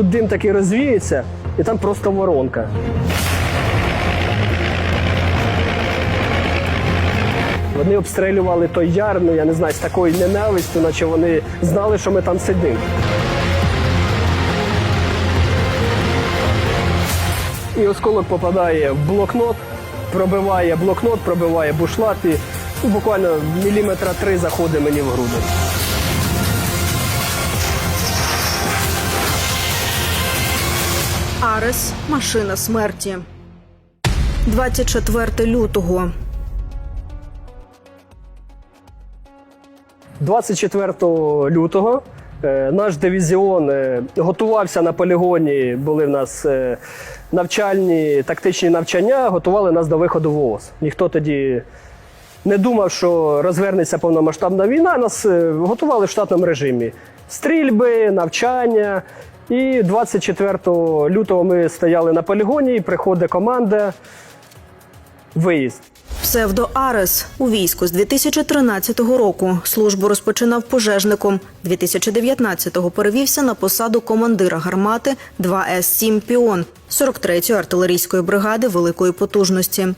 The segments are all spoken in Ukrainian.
тут дим такий розвіється, і там просто воронка. Вони обстрілювали той яр, ну я не знаю, з такою ненавистю, наче вони знали, що ми там сидимо. І осколок попадає в блокнот, пробиває блокнот, пробиває бушлат і ну, буквально міліметра три заходить мені в груди. Арес машина смерті. 24 лютого. 24 лютого е, наш дивізіон е, готувався на полігоні. Були в нас е, навчальні тактичні навчання, готували нас до виходу в ООС. Ніхто тоді не думав, що розвернеться повномасштабна війна. Нас готували в штатному режимі. Стрільби, навчання. І 24 лютого ми стояли на полігоні, і приходить команда. Виїзд. Псевдо Арес у війську з 2013 року. Службу розпочинав пожежником. 2019-го перевівся на посаду командира гармати 2С-7 Піон 43-ї артилерійської бригади великої потужності.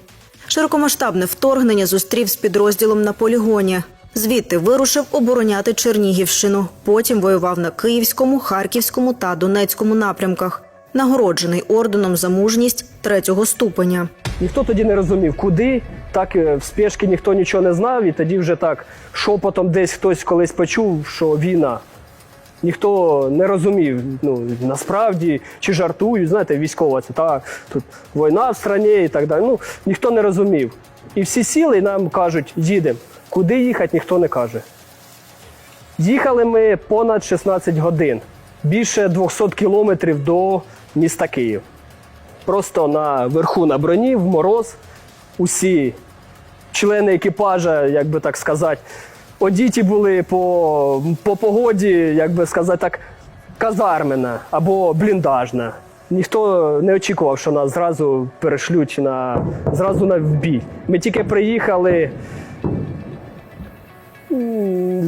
Широкомасштабне вторгнення зустрів з підрозділом на полігоні. Звідти вирушив обороняти Чернігівщину. Потім воював на Київському, Харківському та Донецькому напрямках. Нагороджений орденом за мужність третього ступеня. Ніхто тоді не розумів, куди. Так е, в спешки ніхто нічого не знав, і тоді вже так шепотом десь хтось колись почув, що війна. Ніхто не розумів, ну насправді чи жартують, знаєте, військова це так, тут війна в страні і так далі. Ну ніхто не розумів. І всі сіли і нам кажуть, їдемо. Куди їхати, ніхто не каже. Їхали ми понад 16 годин, більше 200 кілометрів до міста Київ просто на верху на броні, в мороз. Усі члени екіпажа, як би так сказати, одіті були по, по погоді, як би сказати так, казармена або бліндажна. Ніхто не очікував, що нас зразу перешлють на зразу на бій. Ми тільки приїхали.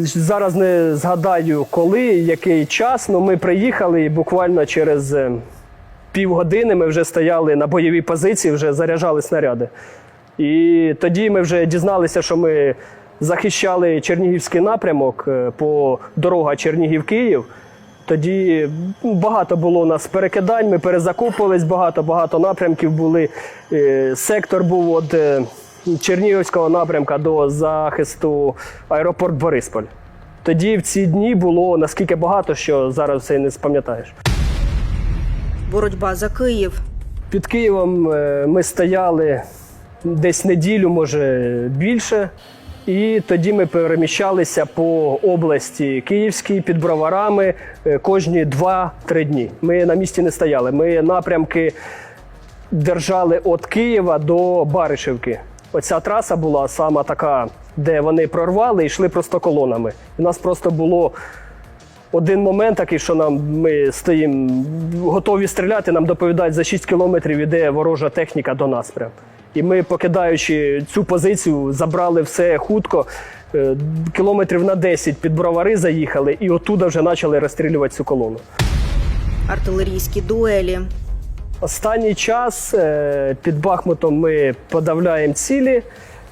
Зараз не згадаю коли, який час, але ми приїхали і буквально через е, півгодини ми вже стояли на бойовій позиції, вже заряджали снаряди. І тоді ми вже дізналися, що ми захищали Чернігівський напрямок е, по дорога Чернігів-Київ. Тоді багато було у нас перекидань, ми перезакопувались, багато-багато напрямків були. Е, Сектор був від Чернігівського напрямка до захисту аеропорт Борисполь. Тоді в ці дні було наскільки багато, що зараз все не спам'ятаєш. Боротьба за Київ. Під Києвом е, ми стояли десь неділю, може більше. І тоді ми переміщалися по області Київській під броварами е, кожні 2-3 дні. Ми на місці не стояли. Ми напрямки держали від Києва до Баришівки. Оця траса була сама така, де вони прорвали і йшли просто колонами. У нас просто було один момент такий, що нам ми стоїмо готові стріляти, нам доповідають за 6 кілометрів іде ворожа техніка до нас. Прям. І ми, покидаючи цю позицію, забрали все хутко. е, Кілометрів на 10 під бровари заїхали, і оттуда вже почали розстрілювати цю колону. Артилерійські дуелі. Останній час е, під Бахмутом ми подавляємо цілі,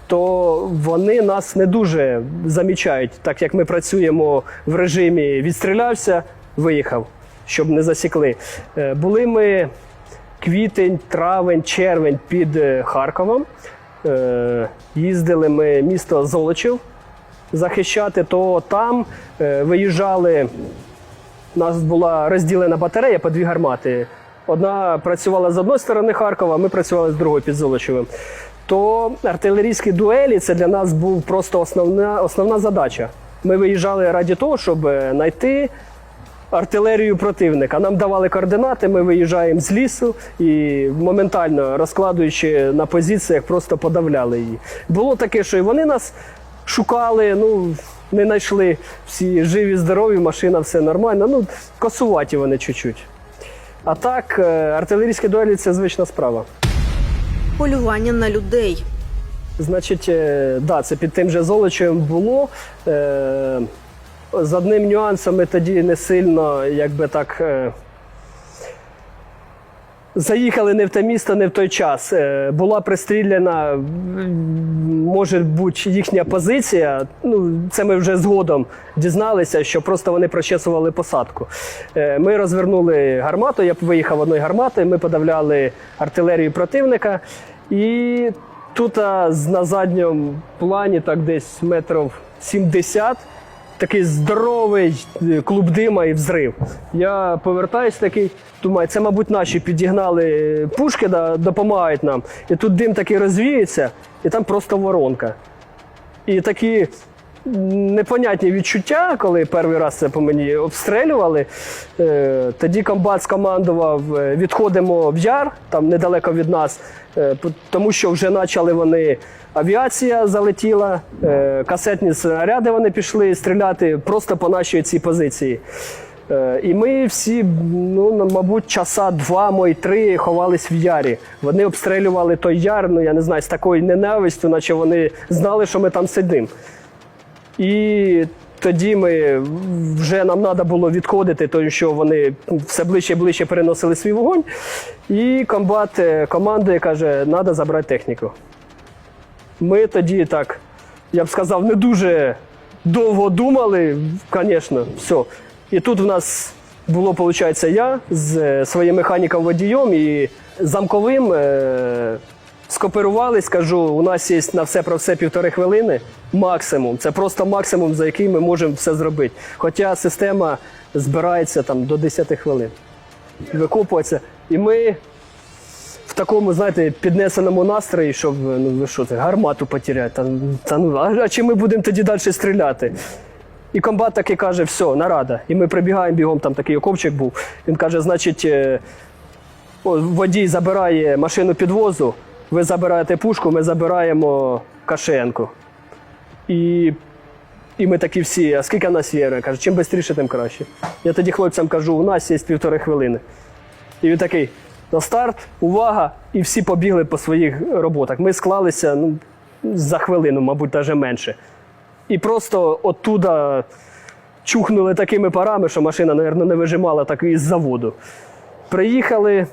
то вони нас не дуже замічають, так як ми працюємо в режимі відстрілявся, виїхав, щоб не засікли. Е, Були ми квітень, травень, червень під е, Харковом. Їздили ми місто Золочів захищати, то там виїжджали у нас була розділена батарея по дві гармати. Одна працювала з одної сторони Харкова, ми працювали з другої під Золочевим. То артилерійські дуелі це для нас був просто основна, основна задача. Ми виїжджали раді того, щоб е, знайти артилерію противника. Нам давали координати, ми виїжджаємо з лісу і моментально розкладуючи на позиціях, просто подавляли її. Було таке, що і вони нас шукали, ну не знайшли всі живі, здорові, машина, все нормально. Ну, косуваті вони чуть-чуть. А так, е, артилерійські дуелі це звична справа. Полювання на людей. Значить, е, да, це під тим же золочем було. Е, з одним нюансом ми тоді не сильно, якби так. Заїхали не в те місто, не в той час. Е, Була пристріляна, може бути, їхня позиція. Ну, це ми вже згодом дізналися, що просто вони прочесували посадку. Е, Ми розвернули гармату, я виїхав одною гарматою, ми подавляли артилерію противника. І тут на задньому плані, так десь метрів 70, такий здоровий е, клуб дима і взрив. Я повертаюсь такий, думаю, це, мабуть, наші підігнали пушки, да, допомагають нам. І тут дим такий розвіється, і там просто воронка. І такі непонятні відчуття, коли перший раз це по мені обстрелювали. Е, тоді комбат скомандував, е, відходимо в яр, там недалеко від нас, е, тому що вже почали вони. Авіація залетіла, касетні снаряди вони пішли стріляти просто по нашій цій позиції. І ми всі, ну, мабуть, часа два, мої три ховались в ярі. Вони обстрілювали той яр, ну я не знаю, з такою ненавистю, наче вони знали, що ми там сидимо. І тоді ми вже нам треба було відходити, тому що вони все ближче і ближче переносили свій вогонь. І комбат е, командує, каже, треба забрати техніку. Ми тоді так, я б сказав, не дуже довго думали, звісно, все. І тут в нас було, виходить, я з е, своїм механіком водієм і замковим е- скооперувались, кажу, у нас є на все про все півтори хвилини максимум. Це просто максимум, за який ми можемо все зробити. Хоча система збирається там до 10 хвилин. Викопується. І ми в такому, знаєте, піднесеному настрої, щоб ну ви що це, гармату потеряти. Та, та, ну, а, а чи ми будемо тоді далі стріляти? І комбат таки каже, все, нарада. І ми прибігаємо бігом, там такий окопчик був. Він каже, значить, е, водій забирає машину підвозу, ви забираєте пушку, ми забираємо Кашенку. І, і ми такі всі, а скільки нас є? Я кажу, чим швидше, тим краще. Я тоді хлопцям кажу, у нас є півтори хвилини. І він такий: на старт, увага! І всі побігли по своїх роботах. Ми склалися ну, за хвилину, мабуть, навіть менше. І просто оттуда чухнули такими парами, що машина, мабуть, не вижимала так із заводу. Приїхали е,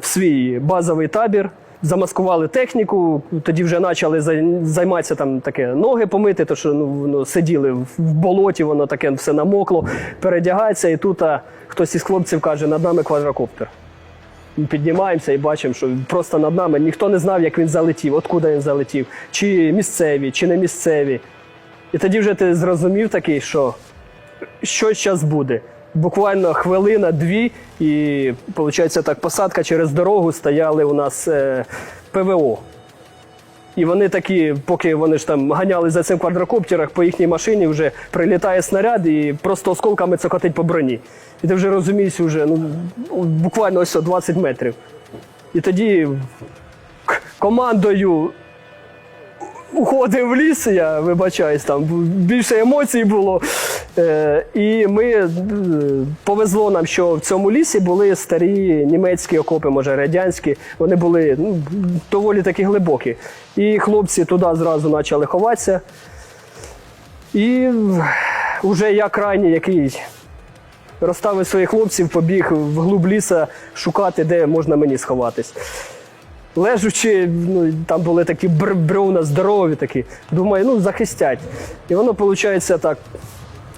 в свій базовий табір, замаскували техніку, тоді вже почали займатися там таке ноги помити, то що ну, сиділи в болоті, воно таке все намокло, передягається, і тут а, хтось із хлопців каже, над нами квадрокоптер. Піднімаємося і бачимо, що просто над нами ніхто не знав, як він залетів, откуда він залетів, чи місцеві, чи не місцеві. І тоді вже ти зрозумів такий, що що зараз буде. Буквально хвилина, дві, і виходить так, посадка через дорогу стояли у нас е, ПВО. І вони такі, поки вони ж там ганяли за цим квадрокоптерах, по їхній машині вже прилітає снаряд і просто осколками цокотить по броні. І ти вже розумієш, вже, ну, буквально ось 20 метрів. І тоді командою уходив в ліс, я вибачаюсь, там більше емоцій було. Е, і ми е, повезло нам, що в цьому лісі були старі німецькі окопи, може радянські. Вони були ну, доволі таки глибокі. І хлопці туди зразу почали ховатися. І вже я крайній, який розставив своїх хлопців, побіг в глуб ліса шукати, де можна мені сховатись. Лежучи, ну, там були такі бр- бревна здорові такі. Думаю, ну захистять. І воно виходить так.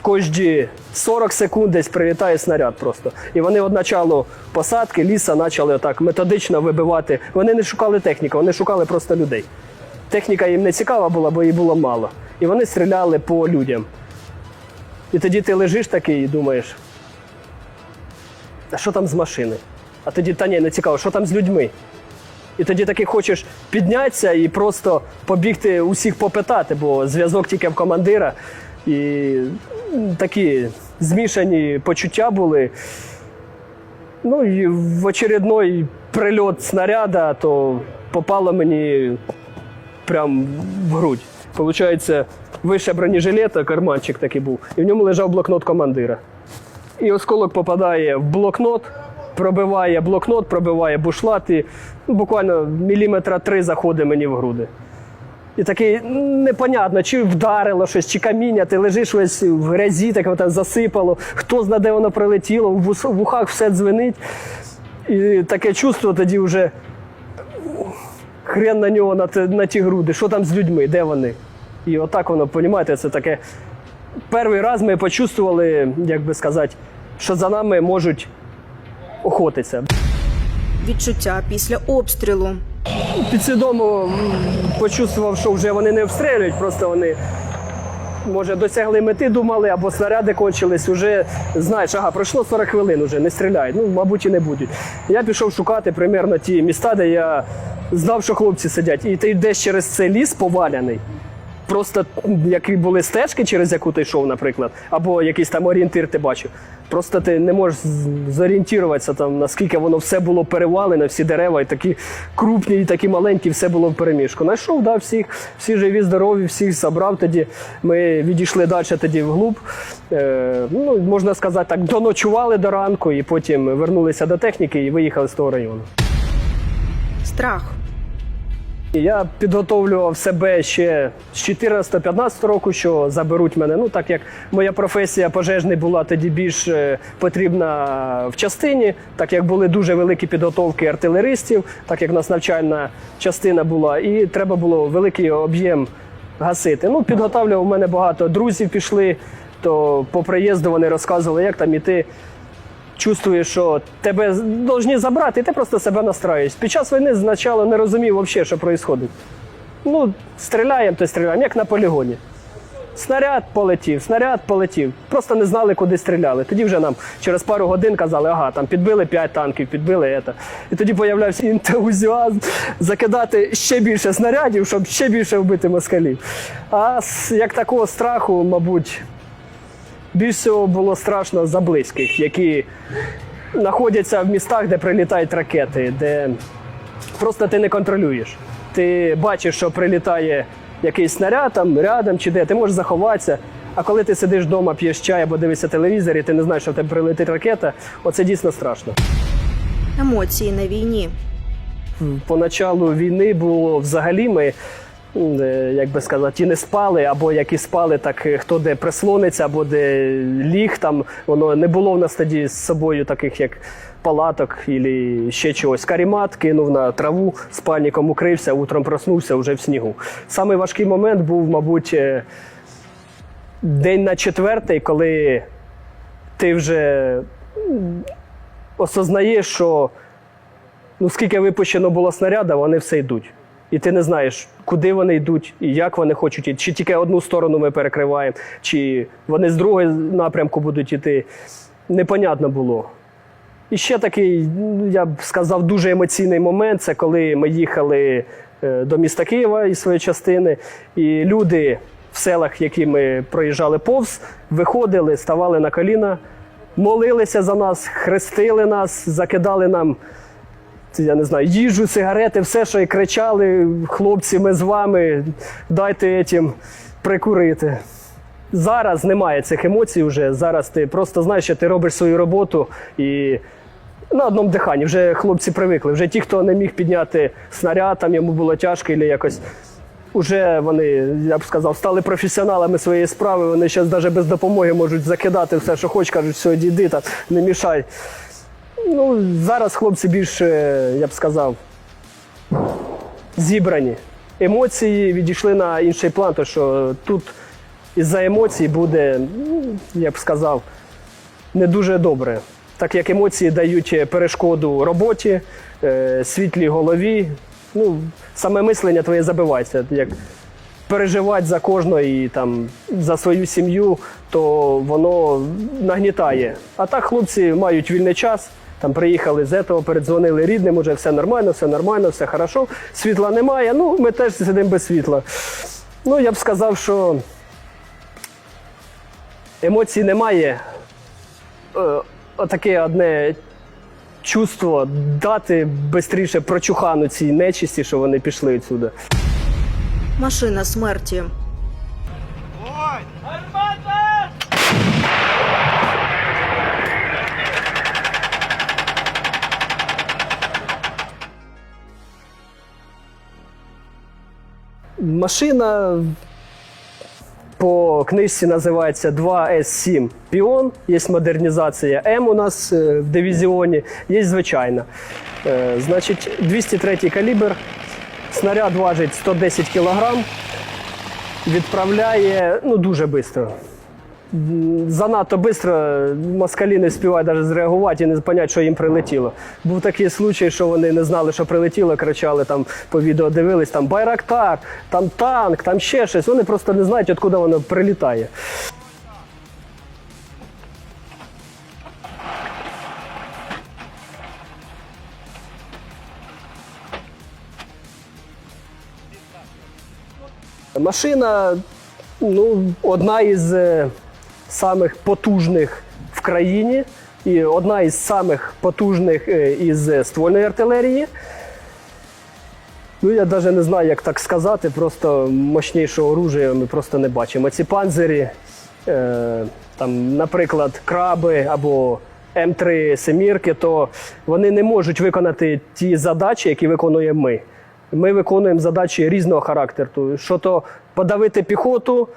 Кожні 40 секунд десь прилітає снаряд просто. І вони от началу посадки ліса почали так методично вибивати. Вони не шукали техніку, вони шукали просто людей. Техніка їм не цікава була, бо її було мало. І вони стріляли по людям. І тоді ти лежиш такий і думаєш, а що там з машини? А тоді, та ні, не цікаво, що там з людьми? І тоді таки хочеш піднятися і просто побігти усіх попитати, бо зв'язок тільки в командира. І такі змішані почуття були. Ну і в очередной прильот снаряда, то попало мені прям в грудь. Получається, вище бронежилета, карманчик такий був, і в ньому лежав блокнот командира. І осколок попадає в блокнот, пробиває блокнот, пробиває бушлат, і ну, буквально міліметра три заходить мені в груди. І такий непонятно, чи вдарило щось, чи каміння, ти лежиш весь в грязі, так там засипало, хто знає, де воно прилетіло, в вус- в ухах все дзвенить. І таке чувство тоді вже хрен на нього на, на ті груди. Що там з людьми, де вони? І отак воно, розумієте, це таке. Перший раз ми почувствували, як би сказати, що за нами можуть охотитися. Відчуття після обстрілу. Підсвідомо почувствував, що вже вони не обстрілюють, просто вони. Може, досягли мети, думали, або снаряди кончились, вже знаєш, ага, пройшло 40 хвилин, вже не стріляють. Ну, мабуть, і не будуть. Я пішов шукати примерно ті міста, де я знав, що хлопці сидять. І ти йдеш через цей ліс поваляний. Просто які були стежки, через яку ти йшов, наприклад, або якийсь там орієнтир ти бачив. Просто ти не можеш зорієнтуватися там, наскільки воно все було перевалене, всі дерева, і такі крупні, і такі маленькі, все було в переміжку. Найшов, да, всіх, всі живі, здорові, всіх забрав тоді. Ми відійшли далі тоді вглуб. Е, ну, можна сказати так, доночували до ранку, і потім вернулися до техніки і виїхали з того району. Страх. Я підготовлював себе ще з 14-15 року, що заберуть мене. Ну так як моя професія пожежний була тоді більш е, потрібна в частині, так як були дуже великі підготовки артилеристів, так як в нас навчальна частина була, і треба було великий об'єм гасити. Ну, підготовлював у мене багато друзів пішли, то по приїзду вони розказували, як там іти чувствуєш, що тебе повинні забрати, і ти просто себе настраюєш. Під час війни спочатку не розумів взагалі, що відбувається. Ну, стріляємо, то стріляємо, як на полігоні. Снаряд полетів, снаряд полетів. Просто не знали, куди стріляли. Тоді вже нам через пару годин казали, ага, там підбили 5 танків, підбили це. І тоді появлявся ентузіазм закидати ще більше снарядів, щоб ще більше вбити москалів. А як такого страху, мабуть, більш всього було страшно за близьких, які знаходяться в містах, де прилітають ракети, де просто ти не контролюєш. Ти бачиш, що прилітає якийсь снаряд там рядом чи де, ти можеш заховатися. А коли ти сидиш вдома, п'єш чай або дивишся телевізор, і ти не знаєш, що в тебе прилетить ракета, оце дійсно страшно. Емоції на війні. Поначалу війни було взагалі ми. Е, Як би сказати, ті не спали, або які спали, так е, хто де прислониться, або де ліг там. Воно не було в нас тоді з собою таких, як палаток або ще чогось. Карімат кинув на траву, спальником укрився, утром проснувся вже в снігу. Самий важкий момент був, мабуть, е, день на четвертий, коли ти вже осознаєш, що ну, скільки випущено було снаряда, вони все йдуть. І ти не знаєш, куди вони йдуть і як вони хочуть йти. Чи тільки одну сторону ми перекриваємо, чи вони з другого напрямку будуть йти. Непонятно було. І ще такий, я б сказав, дуже емоційний момент це коли ми їхали е, до міста Києва із своєї частини, і люди в селах, які ми проїжджали повз, виходили, ставали на коліна, молилися за нас, хрестили нас, закидали нам я не знаю, їжу, сигарети, все, що і кричали, хлопці, ми з вами, дайте етім прикурити. Зараз немає цих емоцій вже. Зараз ти просто знаєш, що ти робиш свою роботу і на одному диханні. Вже хлопці привикли. Вже ті, хто не міг підняти снаряд, там йому було тяжко, або якось. Уже вони, я б сказав, стали професіоналами своєї справи. Вони зараз навіть без допомоги можуть закидати все, що хочеш, кажуть, все, дійди, та не мішай. Ну, зараз хлопці більш, е, я б сказав, зібрані. Емоції відійшли на інший план, тому що тут із-за емоцій буде, ну, я б сказав, не дуже добре. Так як емоції дають перешкоду роботі, е, світлій голові. Ну, саме мислення твоє забивається. Як переживати за кожного і там за свою сім'ю, то воно нагнітає. А так хлопці мають вільний час. Там приїхали з этого, передзвонили рідним, уже все нормально, все нормально, все хорошо. Світла немає. Ну, ми теж сидимо без світла. Ну, я б сказав, що емоцій немає. Е, Отаке одне чувство дати швидше прочухану цій нечисті, що вони пішли відсюди. Машина смерті. Машина по книжці називається 2С7 Піон. Є модернізація М у нас е, в дивізіоні, є звичайна. Е, Значить, 203 калібр, снаряд важить 110 кг, відправляє ну, дуже швидко. Занадто швидко москалі не співають навіть зреагувати і не зрозуміти, що їм прилетіло. Був такий случай, що вони не знали, що прилетіло, кричали там по відео дивились, там Байрактар, там танк, там ще щось. Вони просто не знають, откуда воно прилітає. Машина ну, одна із е, самих потужних в країні і одна із самих потужних е, із е, ствольної артилерії. Ну, я навіть не знаю, як так сказати, просто мощнішого оружия ми просто не бачимо. Ці панзирі, е, там, наприклад, краби або М3 семірки, то вони не можуть виконати ті задачі, які виконуємо ми. Ми виконуємо задачі різного характеру. Що то подавити піхоту,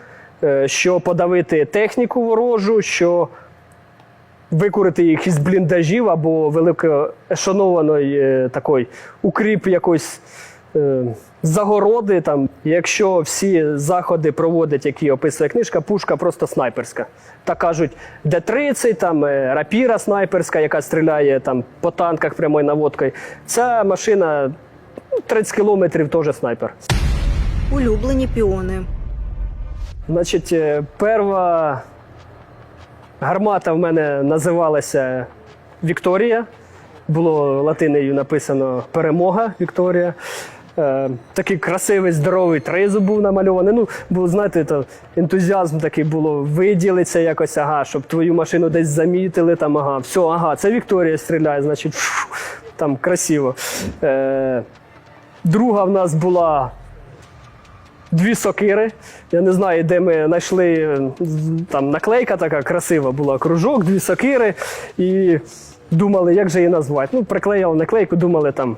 що подавити техніку ворожу, що викурити їх із бліндажів або великоешанованої е, такої укріп якоїсь е, загороди. Там. Якщо всі заходи проводить, які описує книжка, пушка просто снайперська. Так кажуть, Д-30, там, е, рапіра снайперська, яка стріляє там, по танках прямою наводкою. Ця машина ну, 30 кілометрів теж снайпер. Улюблені піони. Значить, е, перша гармата в мене називалася Вікторія. Було латиною написано Перемога Вікторія. Е, такий красивий, здоровий тризуб був намальований. Ну, був, знаєте, то ентузіазм такий було, виділиться якось, ага, щоб твою машину десь замітили, там, ага, все, ага, це Вікторія стріляє, значить, фу, там красиво. Е, друга в нас була дві сокири. Я не знаю, де ми знайшли там наклейка така красива була, кружок, дві сокири. І думали, як же її назвати. Ну, приклеїли наклейку, думали там.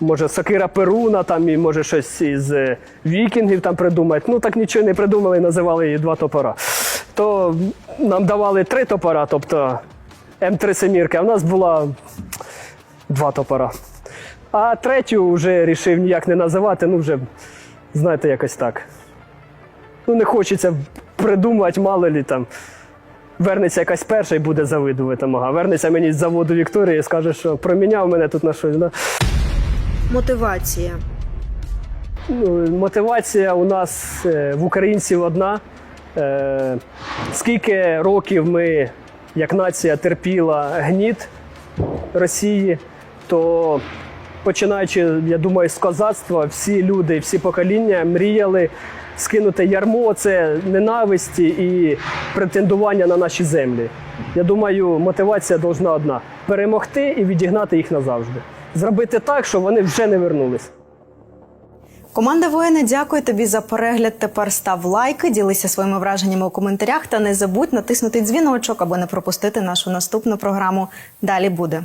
Може, сокира Перуна, там, і може щось із е, вікінгів там придумати. Ну так нічого не придумали називали її два топора. То нам давали три топора, тобто М3 семірки, а в нас була два топора. А третю вже вирішив ніяк не називати, ну вже знаєте, якось так. Ну, не хочеться придумати, мало лі там. Вернеться якась перша і буде завидувати. Ага. Вернеться мені з заводу Вікторії і скаже, що проміняв мене тут на щось. Да? Мотивація. Ну, мотивація у нас е, в українців одна. Е, скільки років ми, як нація, терпіла гніт Росії, то починаючи, я думаю, з козацтва, всі люди, всі покоління мріяли скинути ярмо це ненависті і претендування на наші землі. Я думаю, мотивація должна одна перемогти і відігнати їх назавжди. Зробити так, щоб вони вже не вернулись. Команда воїни, дякую тобі за перегляд. Тепер став лайки, ділися своїми враженнями у коментарях та не забудь натиснути дзвіночок, аби не пропустити нашу наступну програму. Далі буде.